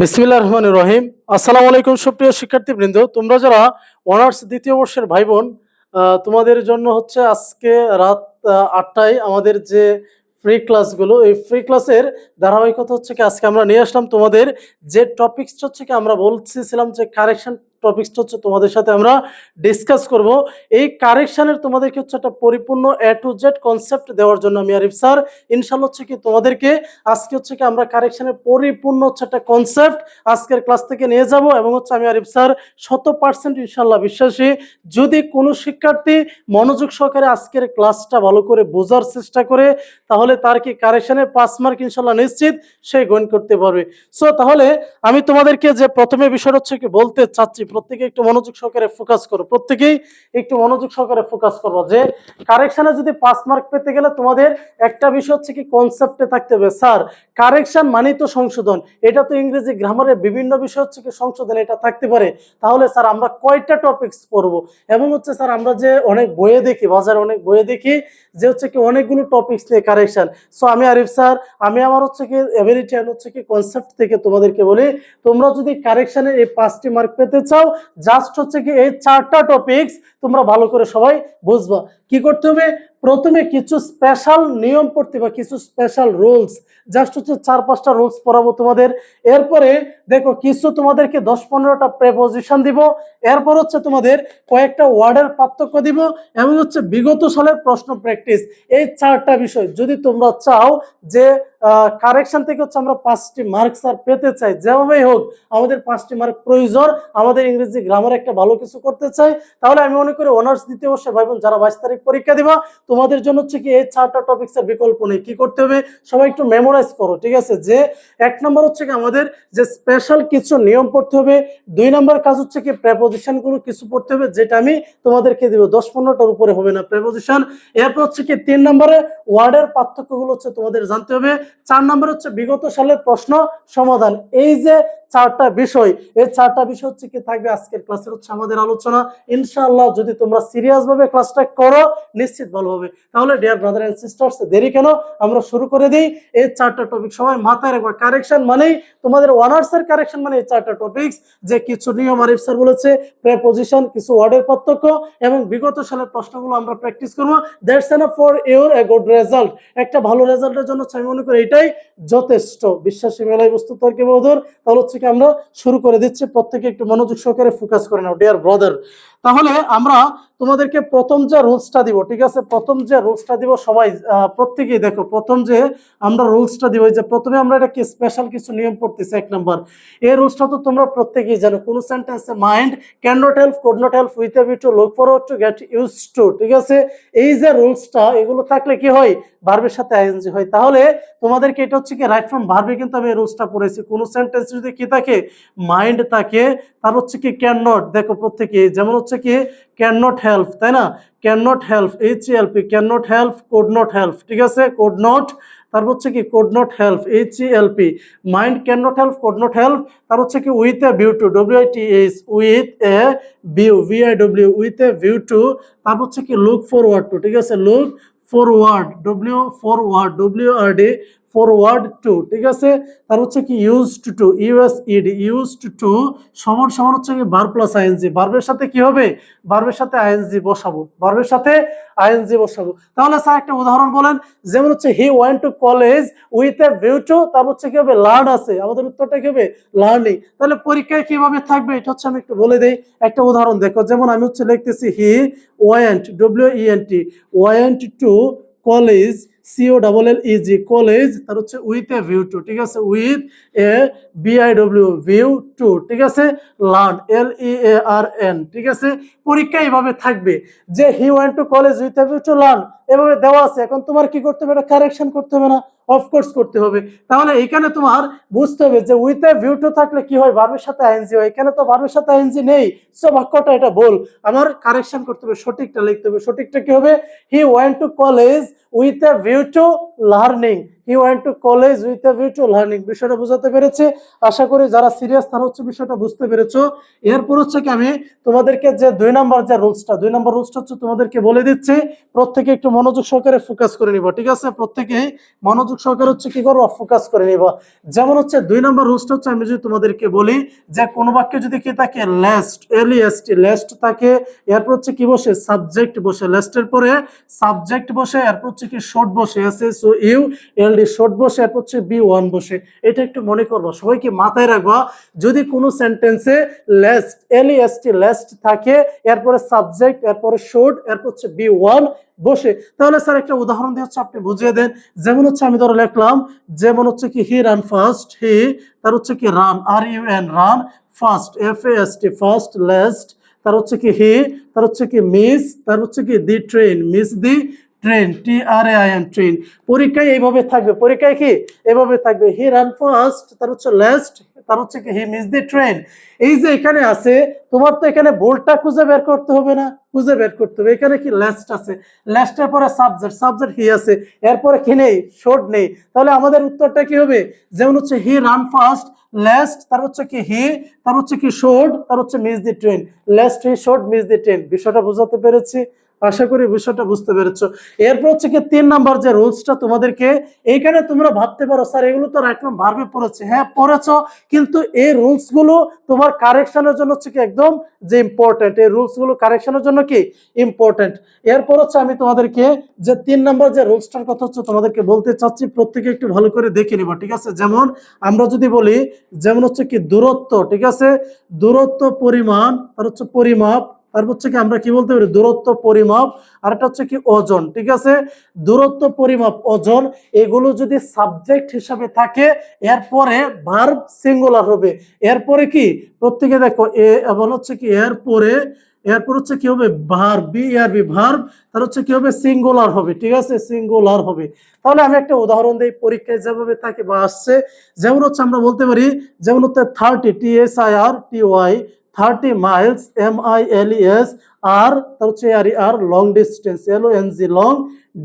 বিসমিল্লাহ রহমান রহিম। আসসালামু আলাইকুম সুপ্রিয় শিক্ষার্থীবৃন্দ, তোমরা যারা অনার্স দ্বিতীয় বর্ষের ভাই বোন তোমাদের জন্য হচ্ছে আজকে রাত আটটায় আমাদের যে ফ্রি ক্লাসগুলো এই ফ্রি ক্লাসের ধারাবাহিকতা হচ্ছে কি, আজকে আমরা নিয়ে আসলাম তোমাদের যে টপিক্সটা হচ্ছে কি, আমরা বলছিলাম যে কারেকশন টপিকসটা হচ্ছে তোমাদের সাথে আমরা ডিসকাস করব। এই কারেকশনের তোমাদেরকে হচ্ছে একটা পরিপূর্ণ এ টু জেড কনসেপ্ট দেওয়ার জন্য আমি আরিফ স্যার ইনশাল্লাহ হচ্ছে কি তোমাদেরকে আজকে হচ্ছে কি আমরা কারেকশনের পরিপূর্ণ হচ্ছে একটা কনসেপ্ট আজকের ক্লাস থেকে নিয়ে যাব এবং হচ্ছে আমি আরিফ স্যার শত পার্সেন্ট ইনশাল্লাহ বিশ্বাসী। যদি কোনো শিক্ষার্থী মনোযোগ সহকারে আজকের ক্লাসটা ভালো করে বোঝার চেষ্টা করে, তাহলে তার কি কারেকশনে পাঁচ মার্ক ইনশাল্লাহ নিশ্চিত সে গণ করতে পারবে। সো তাহলে আমি তোমাদেরকে যে প্রথমে বিষয় হচ্ছে কি বলতে চাচ্ছি প্রত্যেকে একটু মনোযোগ সহকারে ফোকাস করো। প্রত্যেকেই একটু মনোযোগ সহকারে ফোকাস করব যে কারেকশনে যদি পাঁচ মার্ক পেতে গেলে তোমাদের একটা বিষয় হচ্ছে কি কনসেপ্টে থাকতে হবে। স্যার কারেকশন মানেই তো সংশোধন। এটা তো ইংরেজি গ্রামারের বিভিন্ন বিষয় হচ্ছে কি সংশোধন, এটা থাকতে পারে। তাহলে স্যার আমরা কয়টা টপিকস পড়ব? এবং হচ্ছে স্যার আমরা যে অনেক বইয়ে দেখি, বাজারে অনেক বইয়ে দেখি যে হচ্ছে কি অনেকগুলো টপিকস নিয়ে কারেকশন সো আমি আরিফ স্যার, আমি আমার হচ্ছে কি অ্যান্ড হচ্ছে কি কনসেপ্ট থেকে তোমাদেরকে বলি, তোমরা যদি কারেকশনের এই পাঁচটি মার্ক পেতে চাও জাস্ট হচ্ছে কি এই চারটা টপিকস তোমরা ভালো করে সবাই বুঝবা। কি করতে হবে? প্রথমে কিছু স্পেশাল নিয়ম পড়তে বা কিছু স্পেশাল রুলস জাস্ট হচ্ছে চার পাঁচটা রুলস পড়াবো তোমাদের। এরপরে দেখো, কিছু তোমাদেরকে দশ পনেরোটা প্রেপোজিশন দিব। এরপর হচ্ছে তোমাদের কয়েকটা ওয়ার্ডের পার্থক্য দিব এবং হচ্ছে বিগত সালের প্রশ্ন প্র্যাকটিস এই চারটা বিষয় যদি তোমরা চাও যে কারেকশন থেকে হচ্ছে আমরা পাঁচটি মার্কস আর পেতে চাই। যেভাবেই হোক, আমাদের পাঁচটি মার্ক প্রয়োজন, আমাদের ইংরেজি গ্রামার একটা ভালো কিছু করতে চাই। তাহলে আমি মনে করি অনার্স দ্বিতীয় বর্ষে ভাই বোন, যারা বাইশ তারিখ পরীক্ষা দিবা, তোমাদের জন্য হচ্ছে কি এই চারটা টপিক্সের বিকল্প নেই। কি করতে হবে? সবাই একটু মেমোরাইজ করো, ঠিক আছে? যে এক নম্বর হচ্ছে কি আমাদের যে স্পেশাল কিছু নিয়ম পড়তে হবে, দুই নম্বর কাজ হচ্ছে কি প্রেপোজিশনগুলো কিছু পড়তে হবে, যেটা আমি তোমাদেরকে দিব। দশ পনেরোটার উপরে হবে না প্রেপোজিশন এরপর হচ্ছে কি তিন নম্বরে ওয়ার্ডের পার্থক্যগুলো হচ্ছে তোমাদের জানতে হবে। চার নম্বর হচ্ছে বিগত সালের প্রশ্ন সমাধান। এই যে চারটা বিষয়। এই চারটা বিষয় হচ্ছে কি থাকবে আজকের ক্লাসের হচ্ছে আমাদের আলোচনা। ইনশাআল্লাহ যদি তোমরা সিরিয়াস ভাবে ক্লাসটা করো, নিশ্চিত ভালো হবে। তাহলে ডিয়ার ব্রাদার এন্ড সিস্টার্স দেরি কেন? আমরা শুরু করে দিই। এই চারটা টপিক সবাই মাথায় রাখবা। কারেকশন মানেই তোমাদের অনার্স এর কারেকশন মানে এই চারটা টপিকস যে কিছু নিয়ম আরিফ স্যার বলেছে প্রেপোজিশন কিছু ওয়ার্ডের পার্থক্য এবং বিগত সালের প্রশ্নগুলো আমরা প্র্যাকটিস করব। That's enough for your a good result একটা ভালো রেজাল্টের জন্য আমি মনে করি এটাই যথেষ্ট। বিশ্বাসী মেলায় বস্তু তর্কে বধুর তাহলে হচ্ছে কি আমরা শুরু করে দিচ্ছি। প্রত্যেকে একটু মনোযোগ সহকারে ফোকাস করে নাও ডিয়ার ব্রাদার তাহলে আমরা তোমাদেরকে প্রথম যে রুলসটা দিব, ঠিক আছে? প্রথম যে রুলসটা দিব, সবাই প্রত্যেকেই দেখো, প্রথম যে আমরা রুলসটা দিব যে প্রথমে আমরা এটা কি স্পেশাল কিছু নিয়ম পড়তেছি এক নাম্বার। এই রুলসটা তো তোমরা প্রত্যেকেই জানো, কোনো সেন্টেন্সে mind can not help could not help with be to look forward to get use to ঠিক আছে? এই যে রুলসটা, এগুলো থাকলে কি হয়? ভার্বের সাথে আইএনজি হয়। তাহলে তোমাদেরকে এটা হচ্ছে কি রাইট ফ্রম ভার্বে কিন্তু আমি এই রুলসটা পড়েছি। কোনো সেন্টেন্স যদি কি থাকে মাইন্ড থাকে, তার হচ্ছে কি ক্যান নট দেখো প্রত্যেকে যেমন হচ্ছে কি ক্যান নট হেল্প তাই না? Can not help H L P can not help could not help ঠিক আছে? কোড নট তারপর হচ্ছে কি could not help H L P mind can not help could not help তার হচ্ছে কি with a view to W I T H with a view V I W with a view to তারপর হচ্ছে কি look forward to ঠিক আছে? Look forward W forward W R D forward to ঠিক আছে? তার হচ্ছে কি used to U S E D used to সমান সমান হচ্ছে কি বার প্লাস আইএনজি বার্বের সাথে কি হবে? বার্বের সাথে আইএনজি বসাবো। বার্বের সাথে আইএনজি বসাবো। তাহলে স্যার একটা উদাহরণ বলেন, যেমন হচ্ছে he went to college with a view to তার হচ্ছে কি হবে? লার্ন আছে। আমাদের উত্তরটা কি হবে? লার্নিং তাহলে পরীক্ষায় কীভাবে থাকবে? এটা হচ্ছে আমি একটু বলে দেই। একটা উদাহরণ দেখো, যেমন আমি হচ্ছে লিখতেছি he went W E N T went to college C O double L E G college তার হচ্ছে উইথ এ ভিউ টু ঠিক আছে? With a V I W view to ঠিক আছে? লার্ন এল ই এ আর এন ঠিক আছে? পরীক্ষা এইভাবে থাকবে। যে he went to college with a view to learn এভাবে দেওয়া আছে। এখন তোমার কি করতে হবে? এটা কারেকশন করতে হবে না। অফকোর্স করতে হবে। তাহলে এখানে তোমার বুঝতে হবে যে উইথ এ ভিউ টু থাকলে কি হয়? ভার্বের সাথে আইএনজি হয়। এখানে তো ভার্বের সাথে আইএনজি নেই। সো বাক্যটা এটা বল আমার কারেকশন করতে হবে, সঠিকটা লিখতে হবে। সঠিকটা কি হবে? He went to college with a view to learning he went to college with a view learning বিষয়টা বোঝাতে পেরেছে। আশা করি যারা সিরিয়াস তারা হচ্ছে বিষয়টা বুঝতে পেরেছ। এরপর হচ্ছে কি আমি তোমাদেরকে যে দুই নাম্বার যে রুলসটা দুই নাম্বার রুলসটা হচ্ছে তোমাদেরকে বলে দিচ্ছি। প্রত্যেকে একটু মনোযোগ সহকারে ফোকাস করে নিবা, ঠিক আছে? প্রত্যেকে মনোযোগ সহকারে হচ্ছে কি করব? ফোকাস করে নিবা। যেমন হচ্ছে দুই নাম্বার রুলসটা হচ্ছে আমি যদি তোমাদেরকে বলি যে কোনো বাক্যে যদি কি থাকে লেস্ট এল লেস্ট থাকে, এরপর হচ্ছে কি বসে? সাবজেক্ট বসে। লেস্টের পরে সাবজেক্ট বসে, এরপর হচ্ছে কি শর্ট বসে। S S O U L D should বসে, এরপর হচ্ছে বি ওয়ান বসে। এটা একটু মনে করব, সবাইকে মাথায় রাখবা, যদি কোনো সেন্টেন্সে least L S T least থাকে, এরপরে সাবজেক্ট এরপরে শর্ট এরপর হচ্ছে বি ওয়ান বসে। তাহলে স্যার একটা উদাহরণ দিয়ে হচ্ছে আপনি বুঝিয়ে দেন। যেমন হচ্ছে আমি ধরো লিখলাম, যেমন হচ্ছে কি হি রান ফার্স্ট হি তার হচ্ছে কি run R U N run fast F A S T fast lest তার হচ্ছে কি হি তার হচ্ছে কি মিস তার হচ্ছে কি the train miss the train T R I N train পরীক্ষায় এইভাবে থাকবে। পরীক্ষায় কি? এভাবে থাকবে। হি রান ফার্স্ট তার হচ্ছে লেস্ট তার হচ্ছে কি? হি মিস দি ট্রেন এই যে এখানে আছে, তোমার তো এখানে বোল্টটা খুঁজে বের করতে হবে না। খুঁজে বের করতে হবে। এখানে কি লেস্ট আছে? লেস্টের পরে সাবজেক্ট সাবজেক্ট হি আছে। এরপরে কি নেই? শর্ট নেই। তাহলে আমাদের উত্তরটা কি হবে? যেমন হচ্ছে হি রান ফার্স্ট লেস্ট তার হচ্ছে কি হি তার হচ্ছে কি শর্ট তার হচ্ছে miss the train lest he should miss the train বিষয়টা বোঝাতে পেরেছি। আশা করি বিষয়টা বুঝতে পেরেছ। এরপর হচ্ছে কি তিন নাম্বার যে রুলসটা তোমাদেরকে, এইখানে তোমরা ভাবতে পারো, স্যার, এগুলো তো একদম ভার্বে পড়েছে। হ্যাঁ পড়েছো, কিন্তু এই রুলসগুলো তোমার কারেকশনের জন্য হচ্ছে কি একদম যে ইম্পর্টেন্ট এই রুলসগুলো কারেকশনের জন্য কি ইম্পর্টেন্ট এরপর হচ্ছে আমি তোমাদেরকে যে তিন নাম্বার যে রুলসটার কথা হচ্ছে তোমাদেরকে বলতে চাচ্ছি, প্রত্যেকে একটু ভালো করে দেখে নিবা, ঠিক আছে? যেমন আমরা যদি বলি, যেমন হচ্ছে কি দূরত্ব, ঠিক আছে? দূরত্ব, পরিমাণ আর হচ্ছে পরিমাপ তারপর হচ্ছে কি আমরা কি বলতে পারি? দূরত্ব, পরিমাপ, আর একটা হচ্ছে কি ওজন, ঠিক আছে? দূরত্ব, পরিমাপ, ওজন, এগুলো যদি সাবজেক্ট হিসাবে থাকে, এরপরে ভার্ব সিঙ্গুলার হবে। এরপরে কি? প্রত্যেকে দেখো, এ এবং হচ্ছে কি, এরপরে, এরপর হচ্ছে কি হবে verb B R B verb তার হচ্ছে কি হবে সিঙ্গুলার হবে, ঠিক আছে? সিঙ্গুলার হবে। তাহলে আমি একটা উদাহরণ দিই, পরীক্ষায় যেভাবে থাকে বা আসছে। যেমন হচ্ছে আমরা বলতে পারি, যেমন হচ্ছে thirty T S I R T Y thirty miles M I L S আর তার হচ্ছে আর আর long distance L O N G long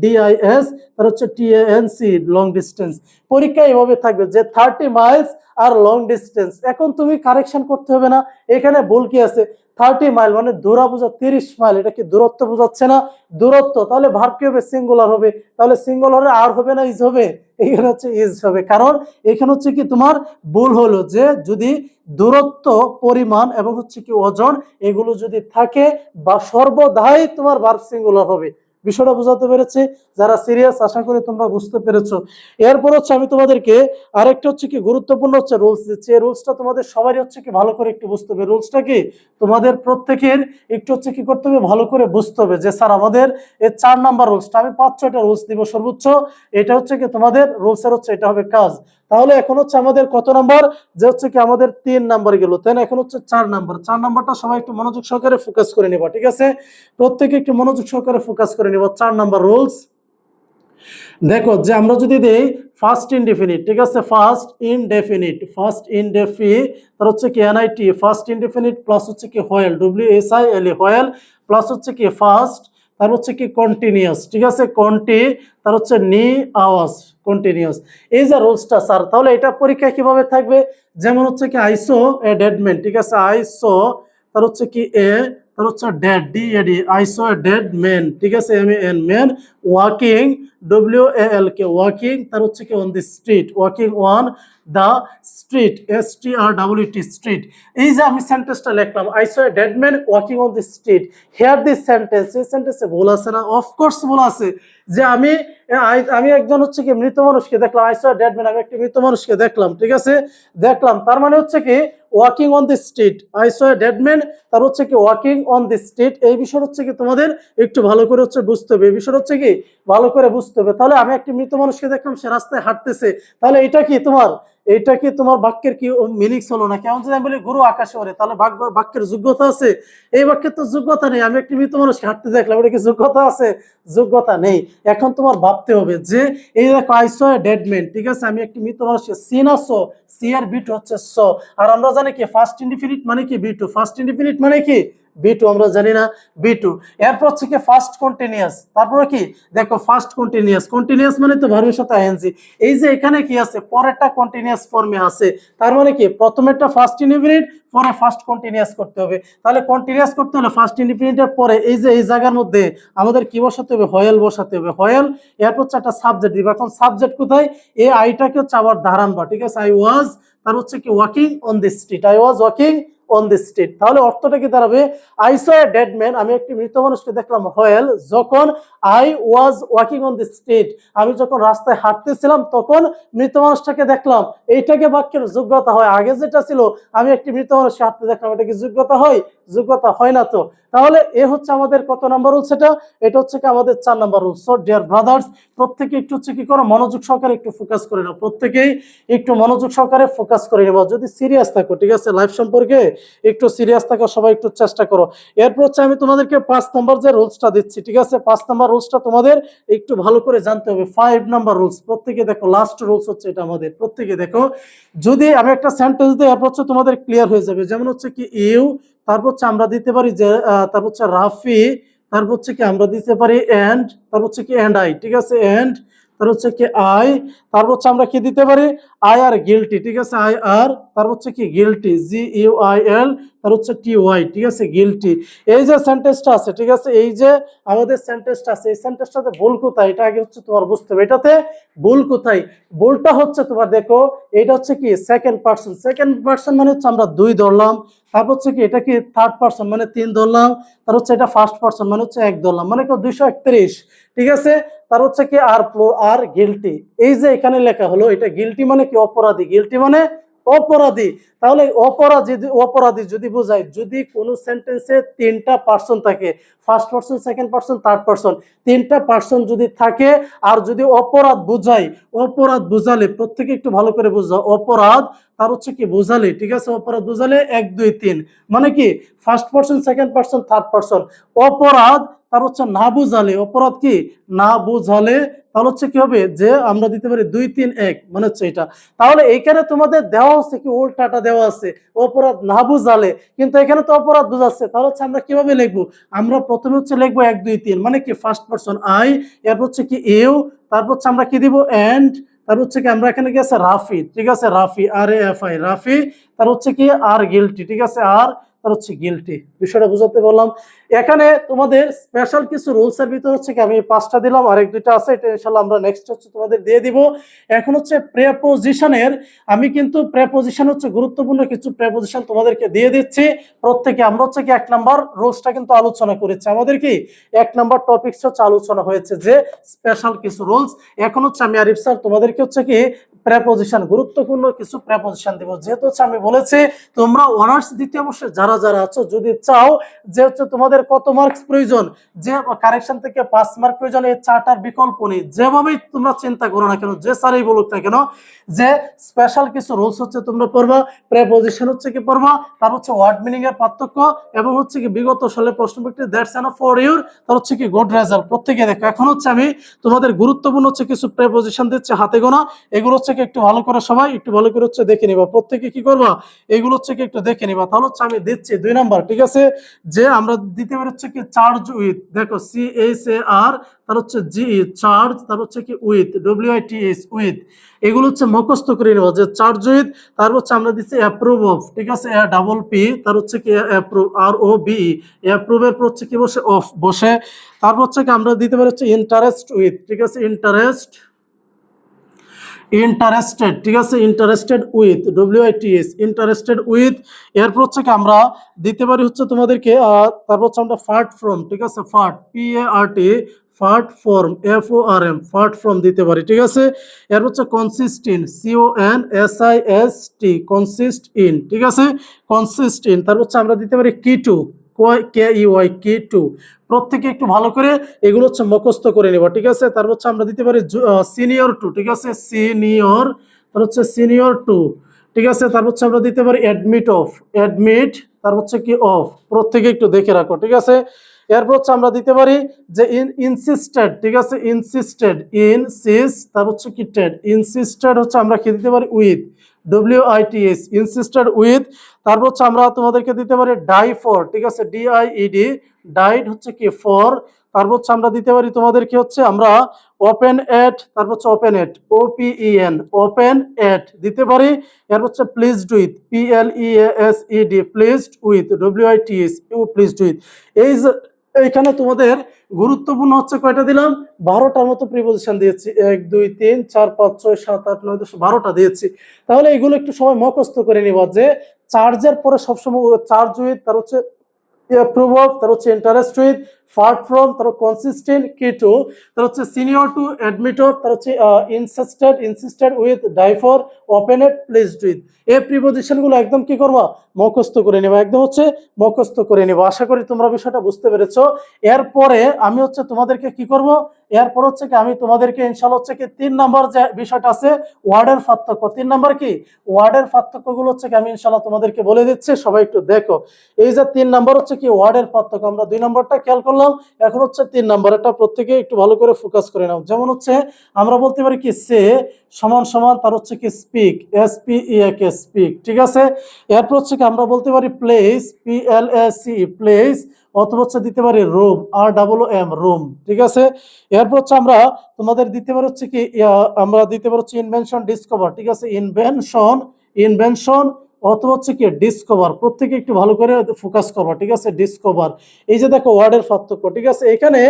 D I S তার হচ্ছে T N C long distance পরীক্ষা এভাবে থাকবে যে থার্টি মাইলস আর লং ডিসটেন্স এখন তুমি কারেকশন করতে হবে না। এখানে ভুল কি আছে? থার্টি মাইল মানে দূরা বোঝা তিরিশ মাইল, এটা কি দূরত্ব বোঝাচ্ছে না? দূরত্ব, তাহলে ভার্ব কি হবে? সিঙ্গুলার হবে। তাহলে সিঙ্গুলারে আর হবে না ইজ হবে? এখানে হচ্ছে ইজ হবে। কারণ এখানে হচ্ছে কি তোমার ভুল হলো যে যদি দূরত্ব, পরিমাণ এবং হচ্ছে কি ওজন এগুলো যদি থাকে বা সর্বদাই তোমার ভার্ব সিঙ্গুলার হবে। বিষয়টা বোঝাতে পেরেছি। যারা সিরিয়াস আশা করি তোমরা বুঝতে পেরেছ। এরপর হচ্ছে আমি তোমাদেরকে আরেকটা হচ্ছে কি গুরুত্বপূর্ণ হচ্ছে রুলস দিচ্ছি। এই রুলসটা তোমাদের সবারই হচ্ছে কি ভালো করে একটু বুঝতে হবে। রুলসটা কি? তোমাদের প্রত্যেকের একটু হচ্ছে কি করতে হবে, ভালো করে বুঝতে হবে যে, স্যার, আমাদের এই চার নাম্বার রুলসটা আমি পাঁচ ছয়টা রুলস দিব সর্বোচ্চ। এটা হচ্ছে কি তোমাদের রুলসের হচ্ছে, এটা হবে কাজ। তাহলে এখন হচ্ছে আমাদের কত নাম্বার? যে হচ্ছে কি আমাদের তিন নাম্বার গেল, তাই এখন হচ্ছে চার নাম্বার। চার নাম্বারটা সবাই একটু মনোযোগ সহকারে ফোকাস করে নেবা, ঠিক আছে? প্রত্যেকে একটু মনোযোগ সহকারে ফোকাস করে নেবা, চার নাম্বার রুলস দেখো, যে আমরা যদি দেই ফার্স্ট ইনডেফিনিট ঠিক আছে? ফার্স্ট ইনডেফিনিট ফার্স্ট ইনডেফি তার হচ্ছে কি এনআইটি ফার্স্ট ইনডেফিনিট প্লাস হচ্ছে কি while W S I L while plus হচ্ছে কি ফার্স্ট তার হচ্ছে কি কন্টিনিউয়াস ঠিক আছে? কন্টি তার হচ্ছে নি, আওয়াজ কন্টিনিউয়াস এই যে রুলসটা স্যার তাহলে এটা পরীক্ষায় কীভাবে থাকবে? যেমন হচ্ছে কি আইসো এ ডেডমেন ঠিক আছে? আইসো, তার হচ্ছে কি এ, তার হচ্ছে ডেড ডি এ ডি আইসো এ ডেড মেন ঠিক আছে? M N men walking W A L K walking তার হচ্ছে কি on the street walking on the street S T R W T street এই যে আমি সেন্টেন্সটা লিখলাম I saw dead man walking on the street here this sentence এই সেন্টেন্সে ভুল আছে না? অফকোর্স ভুল আছে। যে আমি আমি একজন হচ্ছে কি মৃত মানুষকে দেখলাম আই ডেড ম্যান আমি একটি মৃত মানুষকে দেখলাম, ঠিক আছে? দেখলাম, তার মানে হচ্ছে কি walking on the street I saw dead man তার হচ্ছে কি ওয়াকিং অন দি স্ট্রিট এই বিষয় হচ্ছে কি তোমাদের একটু ভালো করে হচ্ছে বুঝতে হবে, এই বিষয় হচ্ছে কি ভালো করে বুঝতে হবে। তাহলে আমি একটি মৃত মানুষকে দেখলাম, সে রাস্তায় হাঁটতেছে, তাহলে এটা কি তোমার? এটা কি তোমার বাক্যের কি মিনিংস হলো না কেমন যদি আমি বলি গুরু আকাশে ওরে তাহলে বাক্য, বাক্যের যোগ্যতা আছে? এই বাক্যের তো যোগ্যতা নেই। আমি একটি মৃত মানুষকে হাঁটতে দেখলাম এটা কি যোগ্যতা আছে? যোগ্যতা নেই। এখন তোমার ভাবতে হবে যে, এই দেখো আইসো ডেডমেন ঠিক আছে? আমি একটি মৃত মানুষকে সিন আসো সি আর বিট হচ্ছে স। আর আমরা জানি কি ফার্স্ট ইন্ডিফিনিট মানে কি বিটু ফার্স্ট ইন্ডিফিনিট মানে কি? বি টু আমরা জানি না বি টু এরপর হচ্ছে কি ফার্স্ট কন্টিনিউয়াস তারপরে কি? দেখো ফার্স্ট কন্টিনিউয়াস কন্টিনিউয়াস মানে তো ভার্বের সাথে আইএনজি। এই যে এখানে কি আছে? পরেরটা কন্টিনিউয়াস ফর্মে আছে। তার মানে কি? প্রথমেরটা ফার্স্ট ইনডিফিনিট পরে ফার্স্ট কন্টিনিউয়াস করতে হবে। তাহলে কন্টিনিউয়াস করতে হলে ফার্স্ট ইনডিফিনিটের পরে এই যে, এই জায়গার মধ্যে আমাদের কি বসাতে হবে? হয়েল বসাতে হবে। হয়েল এরপর হচ্ছে একটা সাবজেক্ট দিবে। এখন সাবজেক্ট কোথায়? এই আইটাকে হচ্ছে আবার বা ঠিক আছে? আই ওয়াজ তার হচ্ছে কি walking on the street I was walking on the street তাহলে অর্থটা কি দাঁড়াবে? I saw a dead man আমি একটি মৃত মানুষকে দেখলাম হয়েল। যখন I was walking on the street আমি যখন রাস্তায় হাঁটতেছিলাম, তখন মৃত মানুষটাকে দেখলাম। এইটাকে বাক্যের যোগ্যতা হয়। আগে যেটা ছিল, আমি একটি মৃত মানুষকে হাঁটতে দেখলাম, এটা কি যোগ্যতা হয়? যোগ্যতা হয় না তো। তাহলে এ হচ্ছে আমাদের কত নাম্বার রুল সেটা? এটা হচ্ছে কি আমাদের চার number rule. So dear brothers প্রত্যেকে একটু হচ্ছে কি করো, মনোযোগ সহকারে একটু ফোকাস করে নাও। প্রত্যেকেই একটু মনোযোগ সহকারে ফোকাস করে নেব যদি সিরিয়াস থাকো, ঠিক আছে? লাইফ সম্পর্কে একটু সিরিয়াস থাকো, সবাই একটু চেষ্টা করো। এরপর হচ্ছে আমি তোমাদেরকে পাঁচ নাম্বার যে রুলসটা দিচ্ছি, ঠিক আছে? পাঁচ নাম্বার রুলসটা তোমাদের একটু ভালো করে জানতে হবে। ফাইভ নাম্বার রুলস প্রত্যেকে দেখো লাস্ট রুলস হচ্ছে এটা আমাদের। প্রত্যেকে দেখো, যদি আমি একটা সেন্টেন্স দিই, এরপর হচ্ছে তোমাদের ক্লিয়ার হয়ে যাবে। যেমন হচ্ছে কি ইউ তারপর হচ্ছে আমরা দিতে পারি যে তারপর হচ্ছে রাফি, তারপর হচ্ছে কি আমরা দিতে পারি এন্ড তারপর হচ্ছে কি এন্ড আই ঠিক আছে? এন্ড তারপর হচ্ছে কি আই তারপর হচ্ছে আমরা কি দিতে পারি? আই আর গিলটি ঠিক আছে? আই আর তারপর হচ্ছে কি guilty G U I L তার হচ্ছে টি ওয়াই ঠিক আছে? গিলটি এই যে সেন্টেন্সটা আছে, ঠিক আছে? এই যে আমাদের সেন্টেন্সটা আছে, এই সেন্টেন্সটাতে ভুল কোথায়? এটা আগে হচ্ছে তোমার বুঝতে হবে। এটাতে ভুল কোথায়? ভুলটা হচ্ছে তোমার দেখো এটা হচ্ছে কি সেকেন্ড পার্সন সেকেন্ড পার্সন মানে হচ্ছে আমরা দুই ধরলাম। তারপর হচ্ছে কি, এটা কি থার্ড পার্সন মানে তিন ধরলাম। তার হচ্ছে এটা ফার্স্ট পার্সন মানে হচ্ছে এক ধরলাম। মানে কেউ দুইশো একত্রিশ, ঠিক আছে? তার হচ্ছে কি আর আর গিলটি এই যে এখানে লেখা হলো, এটা গিলটি মানে কি, অপরাধী। গিলটি মানে অপরাধী। তাহলে অপরাধী অপরাধী যদি বোঝায়, যদি কোনো সেন্টেন্সে তিনটা পার্সন থাকে first person second person third person তিনটা পার্সন যদি থাকে, আর যদি অপরাধ বোঝায়, অপরাধ বোঝালে, প্রত্যেকে একটু ভালো করে বুঝা, অপরাধ, তার হচ্ছে কি বোঝালে, ঠিক আছে? অপরাধ বোঝালে এক, দুই, তিন। মানে কি? First person second person third person অপরাধ, তার হচ্ছে না বুঝালে। অপরাধ কি? না বুঝালে তাহলে হচ্ছে কি হবে? যে আমরা দিতে পারি দুই, তিন, এক মানে হচ্ছে এটা। তাহলে এইখানে তোমাদের দেওয়া হচ্ছে কি উল্টাটা দেওয়া আছে, অপরাধ না বুঝালে। কিন্তু এখানে তো অপরাধ বুঝাচ্ছে। তাহলে হচ্ছে আমরা কীভাবে লিখব? আমরা প্রথমে হচ্ছে লিখব এক, দুই, তিন মানে কি ফার্স্ট পার্সন আই এরপর হচ্ছে কি ইউ, তারপর হচ্ছে আমরা কি দিব? এন্ড তার হচ্ছে কি আমরা এখানে কি আছে রাফি, ঠিক আছে? Rafi R F I Rafi, তার হচ্ছে কি আর গিলটি ঠিক আছে? আর তার হচ্ছে গিলটি বিষয়টা বুঝাতে বললাম। এখানে তোমাদের স্পেশাল কিছু রুলস এর ভিতর হচ্ছে কি, আমি পাঁচটা দিলাম আর এক দুইটা আছে, এটা ইনশাল্লাহ আমরা নেক্সট হচ্ছে তোমাদের দিয়ে দিব। এখন হচ্ছে প্রেপোজিশনের আমি কিন্তু প্রেপোজিশন হচ্ছে গুরুত্বপূর্ণ কিছু প্রেপোজিশন তোমাদেরকে দিয়ে দিচ্ছি। প্রত্যেকে আমরা হচ্ছে কি, এক নাম্বার রুলসটা কিন্তু আলোচনা করেছি। আমাদের কি, এক নাম্বার টপিকস হচ্ছে আলোচনা হয়েছে যে স্পেশাল কিছু রুলস এখন হচ্ছে আমি আরিফ স্যার তোমাদেরকে হচ্ছে কি প্রেপোজিশন গুরুত্বপূর্ণ কিছু প্রেপোজিশন দিব। যেহেতু হচ্ছে আমি বলেছি, তোমরা অনার্স দ্বিতীয় বর্ষে যারা যারা আছো, যদি চাও যে হচ্ছে তোমাদের কত মার্কস প্রয়োজন, যে কারেকশন থেকে পাঁচ মার্ক প্রয়োজন, এই চারটার বিকল্প নেই। যেভাবেই তোমরা চিন্তা করো না কেন, যে স্যারই বলুক না কেন, যে স্পেশাল কিছু রুলস হচ্ছে তোমরা পড়বা প্রেপোজিশন হচ্ছে কি পড়বা, তার হচ্ছে ওয়ার্ড মিনিং এর পার্থক্য, এবং হচ্ছে কি বিগত সালে প্রশ্ন প্রশ্নপত্রে দ্যাটস এনাফ ফর ইউর তার হচ্ছে কি গুড রেজাল্ট প্রত্যেকে দেখো, এখন হচ্ছে আমি তোমাদের গুরুত্বপূর্ণ হচ্ছে কিছু প্রেপোজিশন দিচ্ছে হাতে গোনা, এগুলো হচ্ছে কি একটু ভালো করে সবাই একটু ভালো করে হচ্ছে দেখে নিবা। প্রত্যেকে কি করবা? এগুলো হচ্ছে কি একটু দেখে নিবা। তাহলে হচ্ছে আমি দিচ্ছি দুই নাম্বার, ঠিক আছে? যে আমরা দিতে পারি হচ্ছে কি চার্জ উইথ দেখো সি এইচ এ আর তার হচ্ছে জি চার্জ তার হচ্ছে কি with W I T S with এগুলো হচ্ছে মুখস্থ করে নেওয়া যে চার্জ উইথ তার হচ্ছে আমরা দিচ্ছি অ্যাপ্রুভ অফ ঠিক আছে? ডাবল পি তার হচ্ছে কি অ্যাপ্রুভ আর ও বি অ্যাপ্রুভের পর হচ্ছে কি বসে অফ বসে। তারপর হচ্ছে কি আমরা দিতে পারি হচ্ছে ইন্টারেস্ট উইথ ঠিক আছে? ইন্টারেস্ট ইন্টারেস্টেড ঠিক আছে? Interested with W I T S interested with এরপর হচ্ছে কি আমরা দিতে পারি হচ্ছে তোমাদেরকে তারপর হচ্ছে আমরা ফার্ট ফ্রম ঠিক আছে? Part P A R T part form F O R M part form দিতে পারি, ঠিক আছে? এর হচ্ছে consist in C O N S I S T consist in ঠিক আছে? কনসিস্ট ইন তারপর হচ্ছে আমরা দিতে পারি কি to K, E, Y, K, to, প্রত্যেকে একটু ভালো করে এগুলো হচ্ছে মুখস্থ করে নেব, ঠিক আছে? তারপর হচ্ছে আমরা দিতে পারি সিনিয়র টু ঠিক আছে? সিনিয়র তার হচ্ছে সিনিয়র টু ঠিক আছে? তারপর হচ্ছে আমরা দিতে পারি অ্যাডমিট অফ অ্যাডমিট তার হচ্ছে কি অফ প্রত্যেকে একটু দেখে রাখো, ঠিক আছে? এরপর হচ্ছে আমরা দিতে পারি যে ইন ইনসিস্টেড ঠিক আছে? ইনসিস্টেড ইনসিস তার হচ্ছে কি টেড ইনসিস্টেড হচ্ছে আমরা কি দিতে পারি? With W I T S insisted with তারপর হচ্ছে আমরা তোমাদেরকে দিতে পারি ডাই ফর ঠিক আছে? ডি আই ইডি ডাইড হচ্ছে কি ফর তারপর হচ্ছে আমরা দিতে পারি তোমাদেরকে হচ্ছে আমরা ওপেন এট তারপর হচ্ছে open at O N open at দিতে পারি। এরপর হচ্ছে pleased with P L E S E D pleased with W I T S U pleased with এই যে, এইখানে তোমাদের গুরুত্বপূর্ণ হচ্ছে কয়টা দিলাম? বারোটার মতো প্রিপোজিশন দিয়েছি। এক, দুই, তিন, চার, পাঁচ, ছয়, সাত, আট, নয়, দশ, বারোটা দিয়েছি। তাহলে এগুলো একটু সময় মুখস্থ করে নিব যে চার্জের পরে সবসময় চার্জ উইথ তার হচ্ছে প্রভাব তার হচ্ছে ইন্টারেস্ট উইথ ফার্ট ফ্রম তার কনসিস্টেন্ট কি টু তার হচ্ছে সিনিয়র টু অ্যাডমিট অফ তার হচ্ছে ইনসিস্টেড ইনসিস্টেড উইথ ডাইফর ওপেনেট প্লেসড উইথ এই প্রিপোজিশনগুলো একদম কি করবা? মুখস্থ করে নেবা। একদম হচ্ছে মুখস্থ করে নেবা। আশা করি তোমরা বিষয়টা বুঝতে পেরেছ। এরপরে আমি হচ্ছে তোমাদেরকে কি করব? এরপর হচ্ছে কি আমি তোমাদেরকে ইনশাল্লাহ হচ্ছে কি তিন নাম্বার যে বিষয়টা আছে, ওয়ার্ডের পার্থক্য। তিন নাম্বার কি? ওয়ার্ডের পার্থক্যগুলো হচ্ছে কি আমি ইনশাল্লাহ তোমাদেরকে বলে দিচ্ছি। সবাই একটু দেখো। এই যে তিন নাম্বার হচ্ছে কি, ওয়ার্ডের পার্থক্য। আমরা দুই নাম্বারটা খেয়াল করলাম। এখন হচ্ছে তিন নাম্বার এটা প্রত্যেকে একটু ভালো করে ফোকাস করে নাও। যেমন হচ্ছে আমরা বলতে পারি কি, সে সমান সমান তার হচ্ছে কি speak S P E K speak ঠিক আছে? এরপর হচ্ছে কি আমরা বলতে পারি place P L A C place অথবা হচ্ছে দিতে পারি room R double M room ঠিক আছে? এরপর হচ্ছে আমরা তোমাদের দিতে পারি হচ্ছে কি আমরা দিতে পারি হচ্ছে ইনভেনশন ডিসকভার ঠিক আছে? ইনভেনশন ইনভেনশন অথবা হচ্ছে কি ডিসকভার প্রত্যেকে একটু ভালো করে ফোকাস করবা, ঠিক আছে? ডিসকভার এই যে দেখো ওয়ার্ডের পার্থক্য, ঠিক আছে? এখানে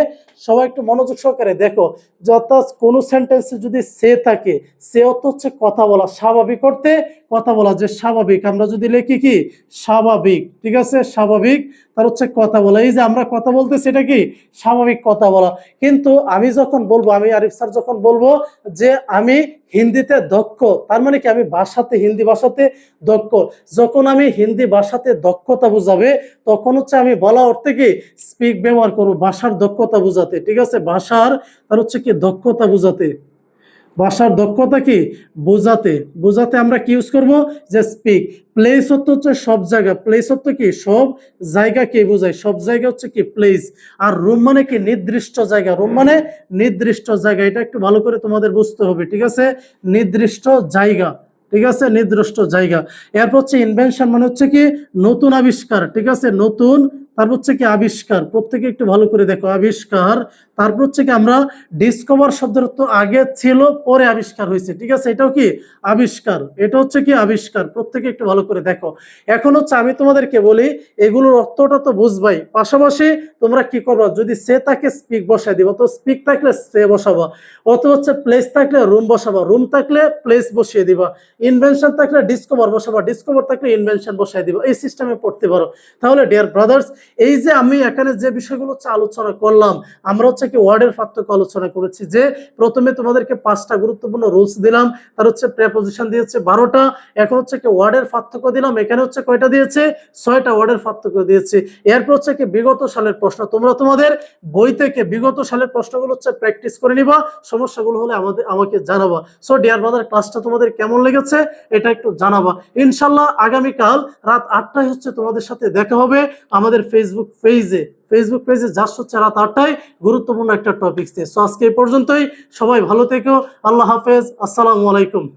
সবাই একটু মনোযোগ সহকারে দেখো, যথা কোনো সেন্টেন্সে যদি সে থাকে, সে অর্থ হচ্ছে কথা বলা, স্বাভাবিক অর্থে কথা বলা যে স্বাভাবিক। আমরা যদি লিখি কি? স্বাভাবিক। ঠিক আছে? স্বাভাবিক। তার হচ্ছে কথা বলা। এই যে আমরা কথা বলতে সেটা কি? স্বাভাবিক কথা বলা। কিন্তু আমি যখন বলব, আমি আরিফ স্যার যখন বলব যে আমি হিন্দিতে দক্ষ, তার মানে কি আমি ভাষাতে, হিন্দি ভাষাতে দক্ষ। যখন আমি হিন্দি ভাষাতে দক্ষতা বুঝাবে, তখন হচ্ছে আমি বলা অর্থে কি? স্পিক ব্যবহার করব, ভাষার দক্ষতা বুঝাতে। ঠিক আছে? ভাষার, তার হচ্ছে কি? দক্ষতা বুঝাতে। ভাষার দক্ষতা কি? বোঝাতে। বোঝাতে আমরা কি ইউজ করব? যে স্পিক প্লেস অর্থ হচ্ছে সব জায়গা। প্লেস অর্থ কি? সব জায়গা কে বোঝায়? সব জায়গা হচ্ছে কি? প্লেস আর রুম মানে কি? নির্দিষ্ট জায়গা। রুম মানে নির্দিষ্ট জায়গা। এটা একটু ভালো করে তোমাদের বুঝতে হবে, ঠিক আছে? নির্দিষ্ট জায়গা, ঠিক আছে? নির্দিষ্ট জায়গা। এরপর হচ্ছে ইনভেনশন মানে হচ্ছে কি? নতুন আবিষ্কার, ঠিক আছে? নতুন তারপর হচ্ছে কি আবিষ্কার। প্রত্যেকে একটু ভালো করে দেখো, আবিষ্কার। তারপর হচ্ছে কি আমরা ডিসকভার শব্দের অর্থ আগে ছিল, পরে আবিষ্কার হয়েছে। ঠিক আছে? এটাও কি? আবিষ্কার। এটা হচ্ছে কি আবিষ্কার? প্রত্যেকে একটু ভালো করে দেখো। এখন হচ্ছে আমি তোমাদেরকে বলি, এগুলোর অর্থটা তো বুঝবাই। পাশাপাশি তোমরা কি করবা? যদি সে তাকে স্পিক বসাই দিবা, তো স্পিক থাকলে সে বসাবা। অথবা হচ্ছে প্লেস থাকলে রুম বসাবা। রুম থাকলে প্লেস বসিয়ে দিবা। ইনভেনশন থাকলে ডিসকভার বসাবা। ডিসকভার থাকলে ইনভেনশন বসাই দিবা। এই সিস্টেমে পড়তে পারো। তাহলে ডিয়ার ব্রাদার্স এই যে আমি এখানে যে বিষয়গুলো হচ্ছে আলোচনা করলাম, আমরা হচ্ছে কি ওয়ার্ডের পার্থক্য আলোচনা করেছি যে প্রথমে তোমাদেরকে পাঁচটা গুরুত্বপূর্ণ রুলস দিলাম, তার হচ্ছে প্রেপোজিশন দিয়েছে বারোটা, এখন হচ্ছে কি ওয়ার্ডের পার্থক্য দিলাম, এখানে হচ্ছে কয়টা দিয়েছে? ছয়টা ওয়ার্ডের পার্থক্য দিয়েছে। এরপর হচ্ছে কি বিগত সালের প্রশ্ন, তোমরা তোমাদের বই থেকে বিগত সালের প্রশ্নগুলো হচ্ছে প্র্যাকটিস করে নিবা, সমস্যাগুলো হলে আমাদের, আমাকে জানাবা। সো ডিয়ার ব্রাদার ক্লাসটা তোমাদের কেমন লেগেছে? এটা একটু জানাবা। ইনশাল্লাহ আগামীকাল রাত আটটায় হচ্ছে তোমাদের সাথে দেখা হবে। আমাদের ফেসবুক পেজে ফেসবুক পেজে যাস হচ্ছে তারটাই গুরুত্বপূর্ণ একটা টপিক সো আজকে এই পর্যন্তই। সবাই ভালো থেকো। আল্লাহ হাফেজ। আসসালামু আলাইকুম।